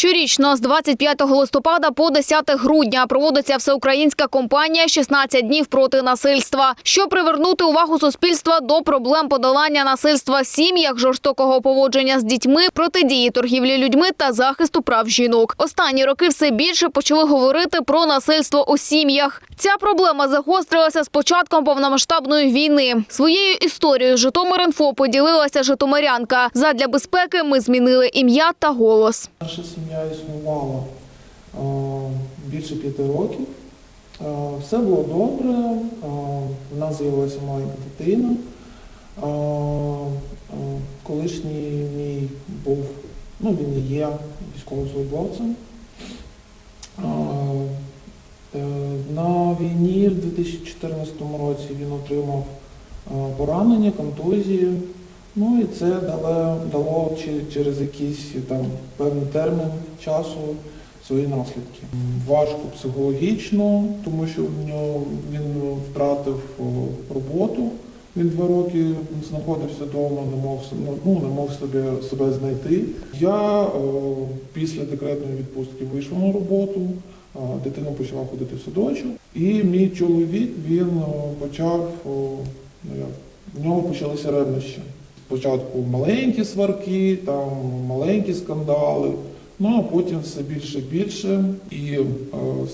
Щорічно з 25 листопада по 10 грудня проводиться всеукраїнська кампанія «16 днів проти насильства, щоб привернути увагу суспільства до проблем подолання насильства в сім'ях, жорстокого поводження з дітьми, протидії торгівлі людьми та захисту прав жінок. Останні роки все більше почали говорити про насильство у сім'ях. Ця проблема загострилася з початком повномасштабної війни. Своєю історією Житомир.Інфо поділилася житомирянка. Задля безпеки ми змінили ім'я та голос. Сім'я існувала е, більше п'яти років. Е, Все було добре. е, У нас з'явилася маленька дитина. Колишній мій був, ну він і є військовослужбовцем. На війні в 2014 році він отримав поранення, контузію. Ну і це дало, дало через якийсь там певний термін часу свої наслідки. Важко психологічно, тому що в нього він втратив роботу. Він два роки знаходився вдома, не мог ну, не мог себе, себе знайти. Я о, після декретної відпустки вийшов на роботу, дитина почала ходити в садочок, і мій чоловік він почав о, ну, як, в нього почалися ревнощі. Спочатку маленькі сварки, там маленькі скандали, ну а потім все більше і більше. І е,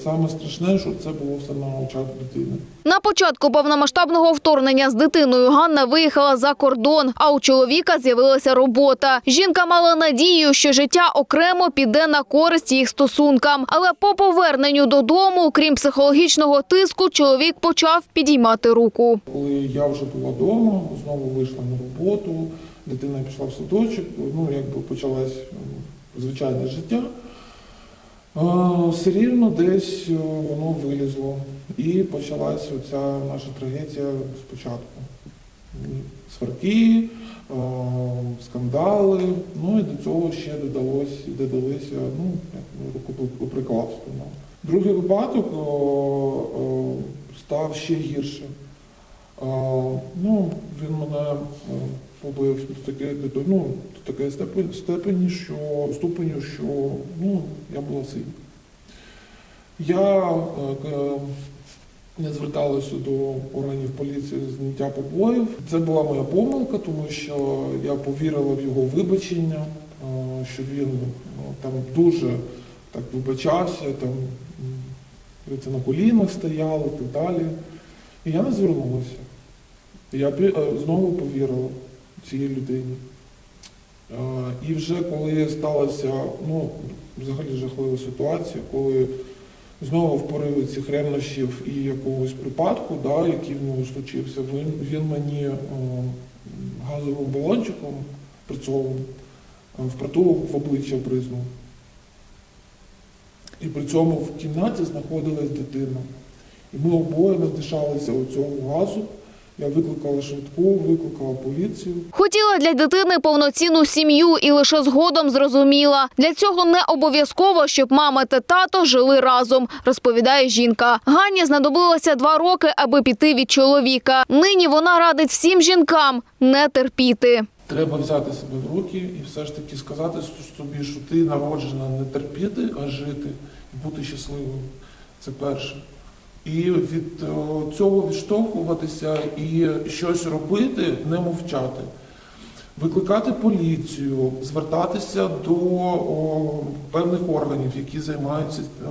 саме страшне, що це було все на очах дитини. На початку повномасштабного вторгнення з дитиною Ганна виїхала за кордон, а у чоловіка з'явилася робота. Жінка мала надію, що життя окремо піде на користь їх стосункам. Але по поверненню додому, крім психологічного тиску, чоловік почав підіймати руку. Коли я вже була вдома, знову вийшла на роботу, дитина пішла в садочок, ну якби почалось м, звичайне життя. Все рівно десь е, воно вилізло. І почалася оця наша трагедія спочатку. Сварки, скандали, ну і до цього ще додалось, додалися ну, рукоприкладство. ну. Другий випадок став ще гірше. А, ну, він мене побив до таке, ну, до такої степені, степені, що, ступеню, що ну, я була сильна. Я е, не зверталася до органів поліції зняття побоїв. Це була моя помилка, тому що я повірила в його вибачення, е, що він там дуже так вибачався, там це на колінах стояли і так далі. І я не звернулася. Я е, знову повірила цій людині. І вже коли сталася ну, взагалі жахлива ситуація, коли знову в пориві цих ревнощів і якогось припадку, да, який в нього случився, він, він мені е, газовим балончиком прицовим е, впритулок в обличчя бризнув. І при цьому в кімнаті знаходилась дитина. І ми обоє надишалися у цього газу. Я викликала швидку, викликала поліцію. Хотіла для дитини повноцінну сім'ю і лише згодом зрозуміла. Для цього не обов'язково, щоб мама та тато жили разом, розповідає жінка. Ганні знадобилося два роки, аби піти від чоловіка. Нині вона радить всім жінкам не терпіти. Треба взяти себе в руки і все ж таки сказати собі, що ти народжена не терпіти, а жити і бути щасливою. Це перше. І від е, цього відштовхуватися і щось робити, не мовчати. Викликати поліцію, звертатися до о, певних органів, які займаються о,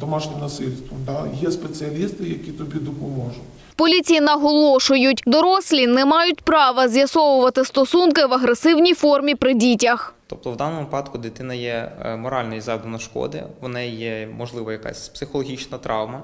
домашнім насильством. Да? Є спеціалісти, які тобі допоможуть. Поліції наголошують, дорослі не мають права з'ясовувати стосунки в агресивній формі при дітях. Тобто в даному випадку дитина є е, моральної завдано шкоди, в неї є, можливо, якась психологічна травма,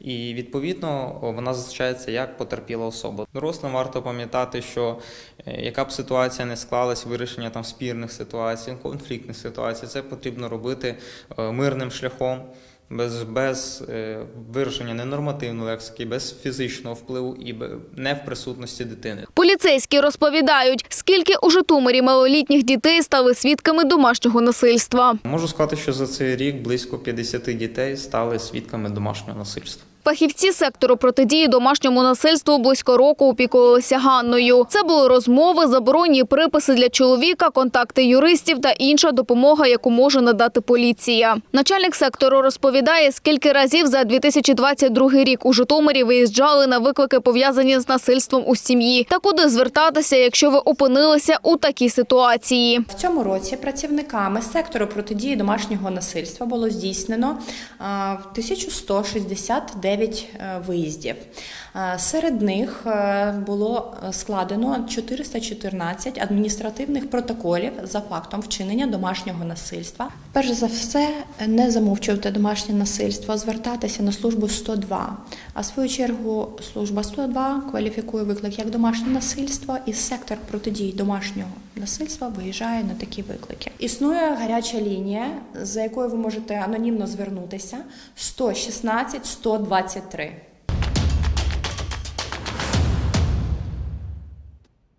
і відповідно вона зазначається як потерпіла особа. Дорослим варто пам'ятати, що е, яка б ситуація не склалась, вирішення там спірних ситуацій, конфліктних ситуацій, це потрібно робити е, мирним шляхом. Без, без е, вирішення ненормативної лексики, без фізичного впливу і не в присутності дитини. Поліцейські розповідають, скільки у Житомирі малолітніх дітей стали свідками домашнього насильства. Можу сказати, що за цей рік близько 50 дітей стали свідками домашнього насильства. Фахівці сектору протидії домашньому насильству близько року опікувалися Ганною. Це були розмови, заборонні приписи для чоловіка, контакти юристів та інша допомога, яку може надати поліція. Начальник сектору розповідає, скільки разів за 2022 рік у Житомирі виїжджали на виклики, пов'язані з насильством у сім'ї, та куди звертатися, якщо ви опинилися у такій ситуації. В цьому році працівниками сектору протидії домашнього насильства було здійснено а, 1169 е, виїздів. Серед них е, було складено 414 адміністративних протоколів за фактом вчинення домашнього насильства. Перш за все, не замовчувати домашнє насильство, звертатися на службу 102. А в свою чергу служба 102 кваліфікує виклик як домашнє насильство, і сектор протидії домашнього насильства виїжджає на такі виклики. Існує гаряча лінія, за якою ви можете анонімно звернутися 116 123.